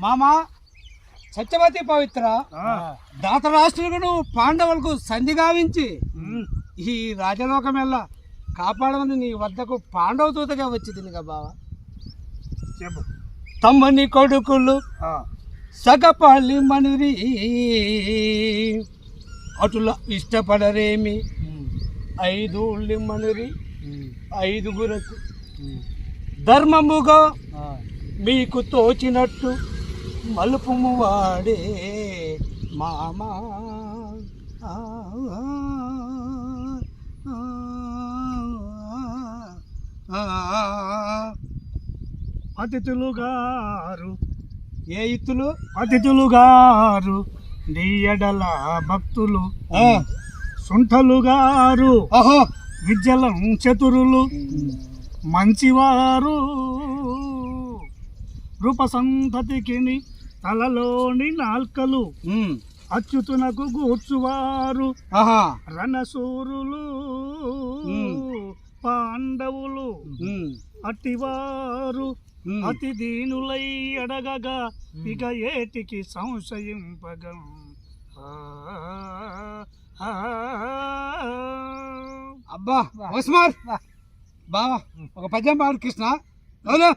మామా సత్యవతి పవిత్ర దాతరాష్ట్రులను పాండవులకు సంధి గావించి ఈ రాజలోకం ఎల్లా కాపాడమని నీ వద్దకు పాండవ దూతగా వచ్చింది బావ. చెప్పు. తమ్మని కొడుకులు సగపల్లి మనిరి అటుల ఇష్టపడరేమి? ఐదు మనిరి ఐదుగురకు. ధర్మముగా మీకు తోచినట్టు మలుపుము వాడే మామా. అతిథులు గారు ఏ ఇత్తులు? అతిథులు గారు నీ ఎడల భక్తులు సుంఠలు గారు విద్యలం చతురులు మంచివారు. రూపసంతతికి తలలోని నాల్కలు ఉమ్, అచ్యుతునకు గూర్చువారు. ఆహా. రణసూరులు. పాండవులు అట్టివారు. అతి దీనులై అడగగా ఇక ఏటికి సంశయింపగం? అబ్బా బావా ఒక పద్యం పాడు కృష్ణ. అవునా